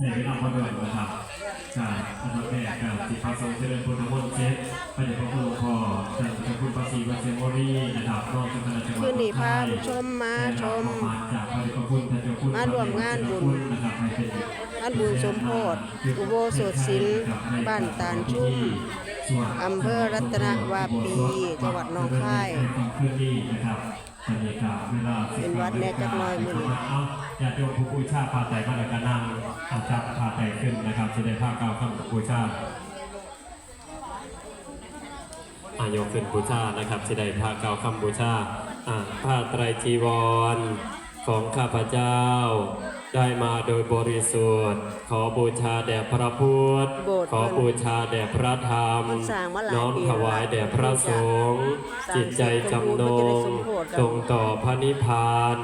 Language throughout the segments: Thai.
ในเวลาพอเดินนะครับจากอันดับแรกกับที่พระทรงเจริญพุทธมนต์เจ็ดพระเดชพระคุณหลวงพ่อท่านเจ้าคุณพระศรีวัดเซมโมรีนะครับรองเจ้าคณะจังหวัดคืนนี้พาผู้ชมมาชมจากพระเดชพระคุณท่านเจ้าคุณมาร่วมงานบุญนะครับให้เป็นงานบุญสมโพธิอุโบสถศิลป์บ้านตาลชุ่มอำเภอรัตนวาปีจังหวัดหนองคาย บรรยากาศเวลาสิบวันแน่จักหน่อยมื้อนี้เอาญาติโยมผู้บูชาพาแตรมาแล้วก็นั่งอาจารย์พาแต่ขึ้นนะครับจะได้ภาคเก่าคำบูชาอายกขึ้นบูชานะครับจะได้ผ้าเก่าคำบูชาผ้าไตรจีวรของข้าพเจ้า ได้มาโดยบริสุทธิ์ ขอบูชาแด่พระพุทธ โบสถ์ขอบูชาแด่พระธรรม มันสร้างมาหลายน้อมปีถวายแด่พระสงฆ์ สร้างจิตใจจำนงสมโพธิกันตรงต่อพระนิพพาน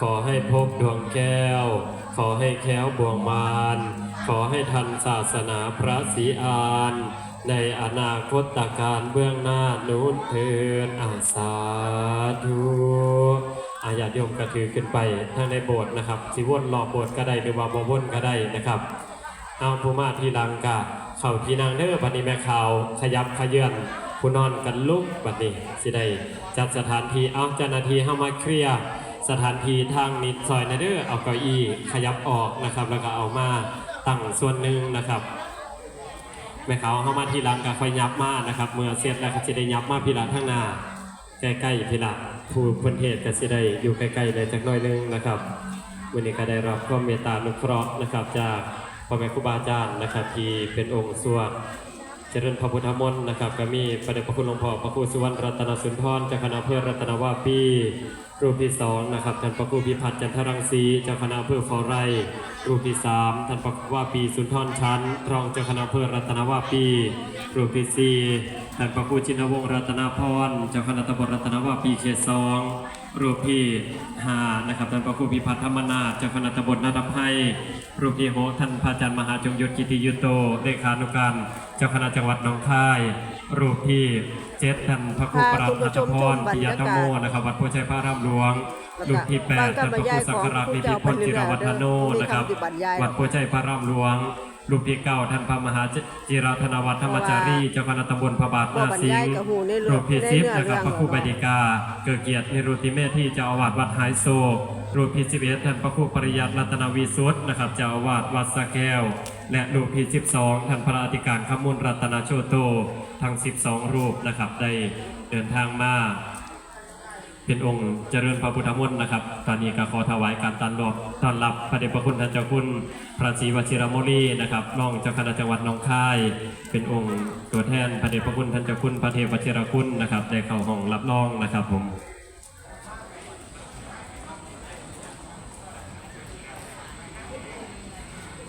ขอให้พบดวงแก้ว ขอให้แค้วบ่วงมาร ขอให้ทันศาสนาพระศรีอาน ในอนาคตการเบื้องหน้านู้นเทินอาสาธุ อาญาติโยมก็ถือขึ้นไปทั้งในโบสถ์นะครับสิวนรอบโบสถ์ก็ได้หรือว่าบวนก็ได้นะครับเอาผู้มาที่ลังกะเข่าที่นางเด้อบัดนี้แม่ข่าวขยับขยื่นผู้นอนกันลุกบัดนี้สิได้จัดสถานที่เอาเจ้าหน้าที่เข้ามาเคลียร์สถานที่ทางนิดซอยนะเด้อเอาเก้าอี้ขยับออกนะครับ แล้วก็เอามาตั้งส่วนหนึ่งนะครับแม่ขาวเข้ามาที่หลังก็ค่อยยับมานะครับ เมื่อเสร็จแล้วก็จะได้ยับมาพี่ลังข้างหน้า ใกล้ๆพี่ลังผู้คนเทศก็จะได้อยู่ใกล้ๆเลยจักหน้อยนึงนะครับวันนี้ก็ได้รับความเมตตาอนุเคราะห์นะครับ จากพ่อแม่ครูบาอาจารย์นะครับ ที่เป็นองค์สวดเจริญพระพุทธมนต์นะครับก็มีประเดชพระคุณหลวงพ่อพระครูสุวรรณรัตนสุนทรเจ้าคณะอำเภอรัตนวาปีรูปที่สองนะครับท่านพระครูพิพัฒน์จันทรังสีเจ้าคณะอำเภอขอไร่รูปที่สามท่านพระครูว่าปีสุนทรชั้นรองเจ้าคณะอำเภอรัตนวาปีรูปที่สี่ ท่านพระครูชินวงศ์รัตนพรเจ้าคณะตำบลรัตนวาปีเขตสองรูปที่ห้านะครับท่านพระครูพิพัฒน์ธรรมนาถเจ้าคณะตำบลนาดำไพรูปที่หกท่านพระอาจารย์มหาจงยศกิติยุตโตเลขานุการเจ้าคณะจังหวัดหนองคาย รูปที่เจ็ดท่านพระครูปราบพาคุณผู้นัชทมพชรมบรรปิยยากาศธรรมโมนะครับวัดโพชัยพระรามหลวงรูปที่แปดฟัท่างนการพระครูสังฆราชนิติพลจิรวัฒโนนะครับมีคำปฏิบัติยายวัดโพชัยพระรามหลวง รูปที่เก้าท่านพระมหาจิรธนวัฒน์ธรรมจารีเจ้าคณะตำบลพระบาทนาสิงห์ก็บรรยายกับหูในเรื่องรูปที่สิบในเนื้อนะครับเรื่องพระครูบดิกา เกิดเกียรตินิรุตติเมธที่เจ้าอาวาสวัดหายโศกรูปที่สิบเอ็ดท่านพระครูปริยัติรัตนวิสุทธ์นะครับเจ้าอาวาสวัดสระแก้ว และรูปที่สิบสองท่านพระอธิการขมุลรัตนโชโตทั้ง 12 รูปนะครับได้เดินทางมา เป็นองค์เจริญพระพุทธมนต์นะครับ ตอนนี้ก็ขอถวายการตันรอบต้อนรับพระเดชพระคุณท่านเจ้าคุณพระศรีวชิรโมลีนะครับรองเจ้าคณะจังหวัดหนองคาย เป็นองค์ตัวแทนพระเดชพระคุณท่านเจ้าคุณพระเทพวชิรคุณนะครับได้เข้าห้องรับรองนะครับผม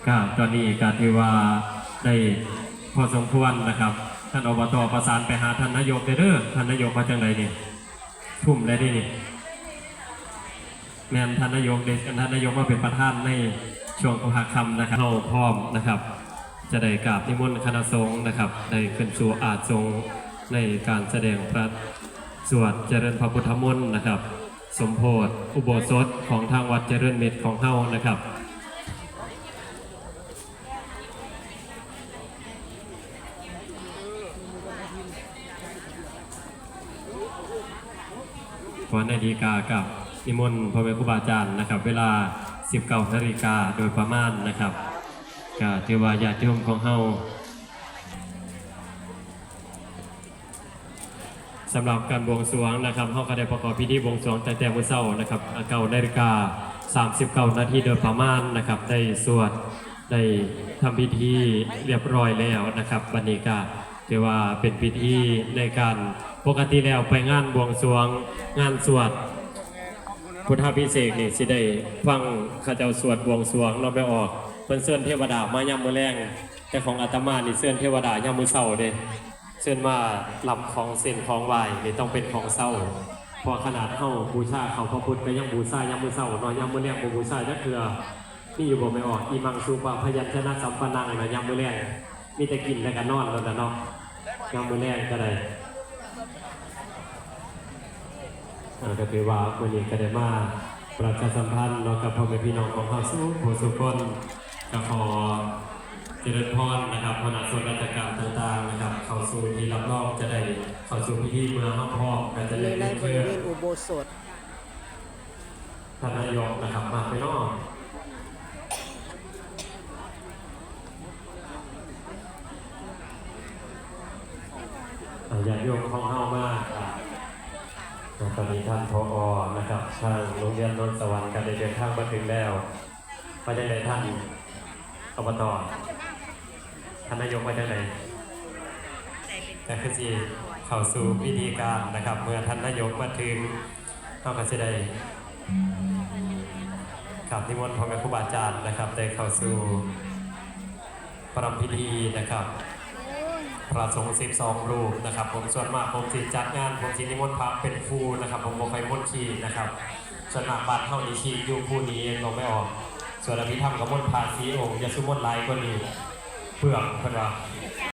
ก็ตอนนี้การที่ว่าได้พอสมควรนะครับ ท่านอบตประสานไปหาท่านนายกเด้อท่านนายกมาจังไรเนี่ย ทุ่มเลยดินี่แม่นท่านนายกเด็กท่านนายกมาเป็นประธานในช่วงประหาคำนะครับเราพร้อมนะครับ จะได้กราบนิมนต์คณะสงฆ์นะครับได้ขึ้นสู่อาจทรงในการแสดงพระสวดเจริญพระพุทธมนต์นะครับ สมโพธิอุโบสถของทางวัดเจริญเมตรของเฮานะครับ ขอนาฬิกากับนิมนต์พระเวทครูบาอาจารย์นะครับ เวลา 19นาฬิกาโดยประมาณนะครับก็ถือว่าญาติโยมของเฮาสำหรับการบวงสรวงนะครับเฮาก็ได้ประกอบพิธีบวงสรวงตั้งแต่มื้อเช้านะครับเก้านาฬิกา39นาทีโดยประมาณนะครับ ได้สวดได้ทำพิธีเรียบร้อยแล้วนะครับบัดนี้ก็ ถือว่าเป็นพิธีในการปกติแล้วไปงานบวงสรวงงานสวดพุทธพิเศษนี่สิได้ฟังข้าเจ้าสวดบวงสรวงเราไปออกเพิ่นเชิญเทวดามายามมื้อแรงแต่ของอาตมานี่เชิญเทวดายามมื้อเช้าเด้เชิญว่าลำของเส้นของไหวนี่ต้องเป็นของเช้าพอขนาดเฮาบูชาเขาพระพุทธก็ยังบูชายามมื้อเช้านาะยามมื้อแรงบ่บูชาจักเทื่อนี่อยู่บ่ไม่ออกอีมังสุปะพยัญชนะสัมปนังนะยามมื้อแรงมีแต่กินแล้วก็นอนแล้วนะเนาะ ยามมือแรงก็ได้ก็ถือว่าวันนี้ก็ได้มาประชาสัมพันธ์เนาะกับพ่อแม่พี่น้องของเฮาสู้ผู้สุคนก็ขอเจริญพรนะครับคณะส่วนราชการต่างๆนะครับ เข้าสู่ที่รับรองจะได้เข้าสู่พิธีเมืองห้องพ่อกันจะเลได้ยในบเพื่อเวณอุโบสถท่านนายกนะครับมาไปนอก ญาติโยมของเฮามากอะตอนนี้ท่านพออนะครับทางโรงเรียนนนท์สวรรค์ก็ได้เดินทางมาถึงแล้วไปจังไดท่านอบตท่านนายกไปจังไดแต่คือสิเข้าสู่พิธีการนะครับ เมื่อท่านนายกมาถึงเราก็จะได้ครับนิมนต์พ่อแม่ครูบาอาจารย์นะครับ ได้เข้าสู่ประรำพิธีนะครับ พระสงฆ์12 รูปนะครับ ผมส่วนมากผมสิจัดงาน ผมสินิมนต์พระเป็นครูนะครับ ผมบ่ค่อยมนต์ขีนะครับส่วนมากบ้านเฮานี่ขีอยู่ผู้นี้เองเราไม่ออก ส่วนอภิธรรมกับมนต์พาสีองค์อยาสุมนต์หลายกว่านี้เปลืองเพิ่นว่า